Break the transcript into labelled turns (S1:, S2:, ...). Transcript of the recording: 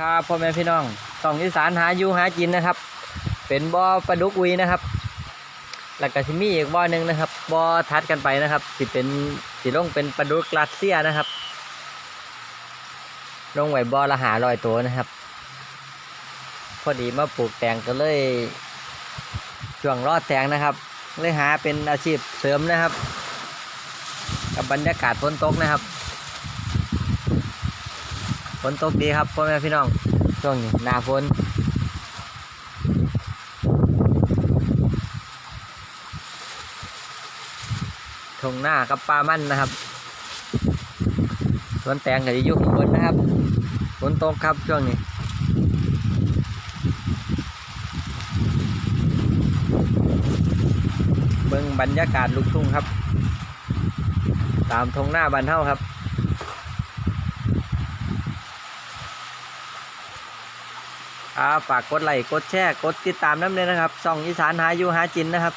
S1: ครับพ่อแม่พี่น้องต้องอีสานหาอยู่หากินนะครับ เป็นบ่อปลาดุกอุยนะครับแล้วก็สิมีอีกบ่อหนึ่งนะครับบ่อทัดกันไปนะครับสิเป็นสิลงเป็นปลาดุกรัสเซียนะครับลงไหวบ่อละหาลอยตัวนะครับ พอดีมาปลูกแตงก็เลยช่วงรอดแตงนะครับ เลยหาเป็นอาชีพเสริมนะครับ กับบรรยากาศฝนตกนะครับ นตกดีครับพ่อแม่พี่น้องช่วงนี้หน้าฝนทงหน้ากับปลามันนะครับสวนแตงก็จะอยู่ข้างบนนะครับฝนตกครับช่วงนี้เบิ่งบรรยากาศลูกทุ่งครับ ตามทงหน้าบันเท่าครับ ครับฝากกดไลค์กดแชร์กดติดตามน้ำเลยนะครับช่องอีสานหาอยู่หาจินนะครับ